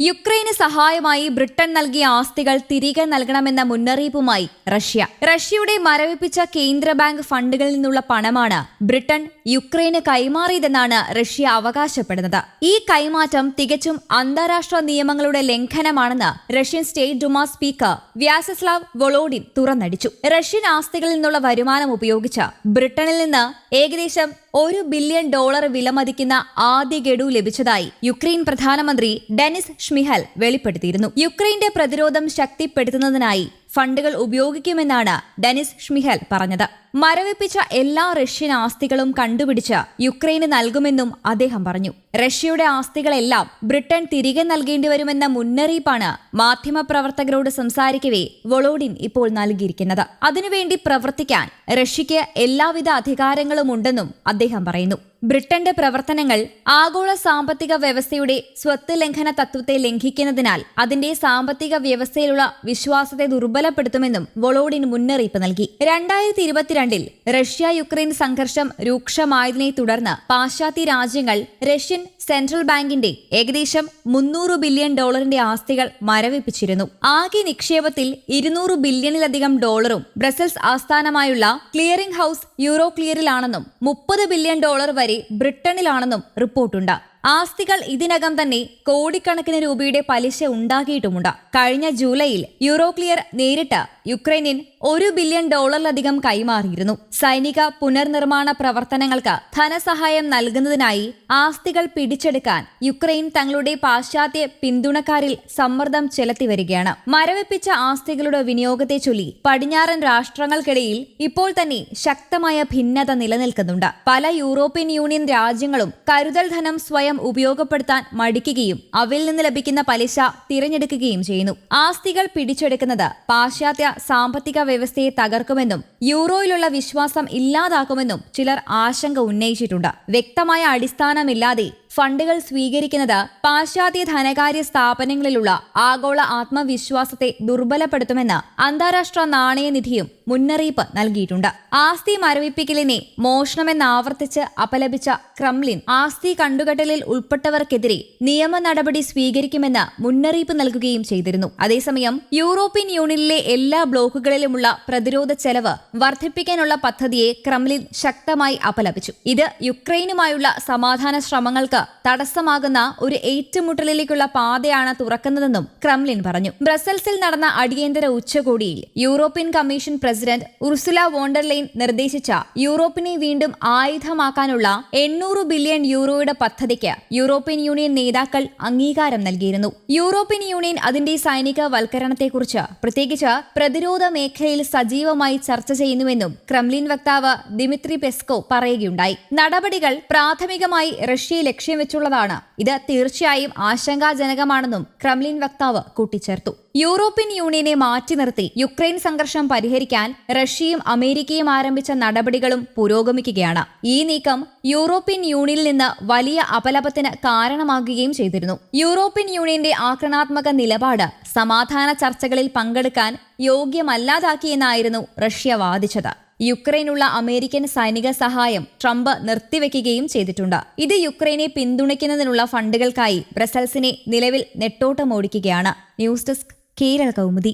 യുക്രൈന് സഹായമായി ബ്രിട്ടൻ നൽകിയ ആസ്തികൾ തിരികെ നൽകണമെന്ന മുന്നറിയിപ്പുമായി റഷ്യ. റഷ്യയുടെ മരവിപ്പിച്ച കേന്ദ്ര ബാങ്ക് ഫണ്ടുകളിൽ നിന്നുള്ള പണമാണ് ബ്രിട്ടൻ യുക്രൈന് കൈമാറിയതെന്നാണ് റഷ്യ അവകാശപ്പെടുന്നത്. ഈ കൈമാറ്റം തികച്ചും അന്താരാഷ്ട്ര നിയമങ്ങളുടെ ലംഘനമാണെന്ന് Russian state Duma speaker Vyacheslav Volodin തുറന്നടിച്ചു. Russian ആസ്തികളിൽ നിന്നുള്ള വരുമാനം ഉപയോഗിച്ച് ബ്രിട്ടനിൽ നിന്ന് ഏകദേശം ഒരു ബില്യൺ ഡോളർ വിലമതിക്കുന്ന ആദ്യ ഗഡു ലഭിച്ചതായി യുക്രൈൻ പ്രധാനമന്ത്രി ഡെനിസ് ഷ്മിഹൽ വെളിപ്പെടുത്തിയിരുന്നു. യുക്രൈന്റെ പ്രതിരോധം ശക്തിപ്പെടുത്തുന്നതിനായി ഫണ്ടുകൾ ഉപയോഗിക്കുമെന്നാണ് ഡെനിസ് ഷ്മിഹൽ പറഞ്ഞത്. മരവിപ്പിച്ച എല്ലാ റഷ്യൻ ആസ്തികളും കണ്ടുപിടിച്ച് യുക്രൈന് നൽകുമെന്നും അദ്ദേഹം പറഞ്ഞു. റഷ്യയുടെ ആസ്തികളെല്ലാം ബ്രിട്ടൻ തിരികെ നൽകേണ്ടി വരുമെന്ന മുന്നറിയിപ്പാണ് മാധ്യമപ്രവർത്തകരോട് സംസാരിക്കവേ വൊളോഡിൻ ഇപ്പോൾ നൽകിയിരിക്കുന്നത്. അതിനുവേണ്ടി പ്രവർത്തിക്കാൻ റഷ്യയ്ക്ക് എല്ലാവിധ അധികാരങ്ങളും ഉണ്ടെന്നും അദ്ദേഹം പറയുന്നു. ബ്രിട്ടന്റെ പ്രവർത്തനങ്ങൾ ആഗോള സാമ്പത്തിക വ്യവസ്ഥയുടെ സ്വത്ത് ലംഘന തത്വത്തെ ലംഘിക്കുന്നതിനാൽ അതിന്റെ സാമ്പത്തിക വ്യവസ്ഥയിലുള്ള വിശ്വാസത്തെ ദുർബലപ്പെടുത്തുമെന്നും വൊളോഡിൻ മുന്നറിയിപ്പ് നൽകി. രണ്ടായിരത്തി ഇരുപത്തിരണ്ടിൽ റഷ്യ യുക്രൈൻ സംഘർഷം രൂക്ഷമായതിനെ തുടർന്ന് പാശ്ചാത്യ രാജ്യങ്ങൾ റഷ്യൻ സെൻട്രൽ ബാങ്കിന്റെ ഏകദേശം മുന്നൂറ് ബില്യൺ ഡോളറിന്റെ ആസ്തികൾ മരവിപ്പിച്ചിരുന്നു. ആകെ നിക്ഷേപത്തിൽ ഇരുന്നൂറ് ബില്യണിലധികം ഡോളറും ബ്രസൽസ് ആസ്ഥാനമായുള്ള ക്ലിയറിംഗ് ഹൌസ് യൂറോ ക്ലിയറിലാണെന്നും മുപ്പത് ബില്യൺ ഡോളർ വരെ ബ്രിട്ടനിലാണെന്നും റിപ്പോർട്ടുണ്ട്. ആസ്തികൾ ഇതിനകം തന്നെ കോടിക്കണക്കിന് രൂപയുടെ പലിശ ഉണ്ടാക്കിയിട്ടുമുണ്ട്. കഴിഞ്ഞ ജൂലൈയിൽ യൂറോക്ലിയർ നേരിട്ട് യുക്രൈനിൽ ഒരു ബില്യൺ ഡോളറിലധികം കൈമാറിയിരുന്നു. സൈനിക പുനർനിർമ്മാണ പ്രവർത്തനങ്ങൾക്ക് ധനസഹായം നൽകുന്നതിനായി ആസ്തികൾ പിടിച്ചെടുക്കാൻ യുക്രൈൻ തങ്ങളുടെ പാശ്ചാത്യ പിന്തുണക്കാരിൽ സമ്മർദ്ദം ചെലുത്തി വരികയാണ്. മരവിപ്പിച്ച ആസ്തികളുടെ വിനിയോഗത്തെ ചൊല്ലി പടിഞ്ഞാറൻ രാഷ്ട്രങ്ങൾക്കിടയിൽ ഇപ്പോൾ തന്നെ ശക്തമായ ഭിന്നത നിലനിൽക്കുന്നുണ്ട്. പല യൂറോപ്യൻ യൂണിയൻ രാജ്യങ്ങളും കരുതൽ ധനം സ്വയം ഉപയോഗപ്പെടുത്താൻ മടിക്കുകയും അവയിൽ നിന്ന് ലഭിക്കുന്ന പലിശ തിരഞ്ഞെടുക്കുകയും ചെയ്യുന്നു. ആസ്തികൾ പിടിച്ചെടുക്കുന്നത് പാശ്ചാത്യ സാമ്പത്തിക വ്യവസ്ഥയെ തകർക്കുമെന്നും യൂറോയിലുള്ള വിശ്വാസം ഇല്ലാതാക്കുമെന്നും ചിലർ ആശങ്ക ഉന്നയിച്ചിട്ടുണ്ട്. വ്യക്തമായ അടിസ്ഥാനമില്ലാതെ ഫണ്ടുകൾ സ്വീകരിക്കുന്നത് പാശ്ചാത്യ ധനകാര്യ സ്ഥാപനങ്ങളിലുള്ള ആഗോള ആത്മവിശ്വാസത്തെ ദുർബലപ്പെടുത്തുമെന്ന് അന്താരാഷ്ട്ര നാണയനിധിയും മുന്നറിയിപ്പ് നൽകിയിട്ടുണ്ട്. ആസ്തി മരവിപ്പിക്കലിനെ മോഷണമെന്നാവർത്തിച്ച് അപലപിച്ച ക്രംലിൻ ആസ്തി കണ്ടുകെട്ടലിൽ ഉൾപ്പെട്ടവർക്കെതിരെ നിയമ നടപടി സ്വീകരിക്കുമെന്ന് മുന്നറിയിപ്പ് നൽകുകയും ചെയ്തിരുന്നു. അതേസമയം യൂറോപ്യൻ യൂണിയനിലെ എല്ലാ ബ്ലോക്കുകളിലുമുള്ള പ്രതിരോധ ചെലവ് വർദ്ധിപ്പിക്കാനുള്ള പദ്ധതിയെ ക്രംലിൻ ശക്തമായി അപലപിച്ചു. ഇത് യുക്രൈനുമായുള്ള സമാധാന ശ്രമങ്ങൾക്ക് തടസ്സമാകുന്ന ഒരു ഏറ്റുമുട്ടലിലേക്കുള്ള പാതയാണ് തുറക്കുന്നതെന്നും ക്രംലിൻ പറഞ്ഞു. ബ്രസൽസിൽ നടന്ന അടിയന്തര ഉച്ചകോടിയിൽ European Commission President Ursula von der Leyen നിർദ്ദേശിച്ച യൂറോപ്പിനെ വീണ്ടും ആയുധമാക്കാനുള്ള എണ്ണൂറ് ബില്യൺ യൂറോയുടെ പദ്ധതിക്ക് യൂറോപ്യൻ യൂണിയൻ നേതാക്കൾ അംഗീകാരം നൽകിയിരുന്നു. യൂറോപ്യൻ യൂണിയൻ അതിന്റെ സൈനിക വൽക്കരണത്തെക്കുറിച്ച് പ്രത്യേകിച്ച് പ്രതിരോധ മേഖലയിൽ സജീവമായി ചർച്ച ചെയ്യുന്നുവെന്നും ക്രംലിൻ വക്താവ് ദിമിത്രി പെസ്കോ പറയുകയുണ്ടായി. നടപടികൾ പ്രാഥമികമായി റഷ്യയെ ലക്ഷ്യം വെച്ചുള്ളതാണ്. ഇത് തീർച്ചയായും ആശങ്കാജനകമാണെന്നും ക്രംലിൻ വക്താവ് കൂട്ടിച്ചേർത്തു. യൂറോപ്യൻ യൂണിയനെ മാറ്റി നിർത്തി യുക്രൈൻ സംഘർഷം പരിഹരിക്കാൻ റഷ്യയും അമേരിക്കയും ആരംഭിച്ച നടപടികളും പുരോഗമിക്കുകയാണ്. ഈ നീക്കം യൂറോപ്യൻ യൂണിയനിൽ നിന്ന് വലിയ അപലപത്തിന് കാരണമാകുകയും ചെയ്തിരുന്നു. യൂറോപ്യൻ യൂണിയന്റെ ആക്രമണാത്മക നിലപാട് സമാധാന ചർച്ചകളിൽ പങ്കെടുക്കാൻ യോഗ്യമല്ലാതാക്കിയെന്നായിരുന്നു റഷ്യ വാദിച്ചത്. യുക്രൈനുള്ള അമേരിക്കൻ സൈനിക സഹായം ട്രംപ് നിർത്തിവെക്കുകയും ചെയ്തിട്ടുണ്ട്. ഇത് യുക്രൈനെ പിന്തുണയ്ക്കുന്നതിനുള്ള ഫണ്ടുകൾക്കായി ബ്രസൽസിനെ നിലവിൽ നെട്ടോട്ടമോടിക്കുകയാണ്. News desk Kerala Kaumudi.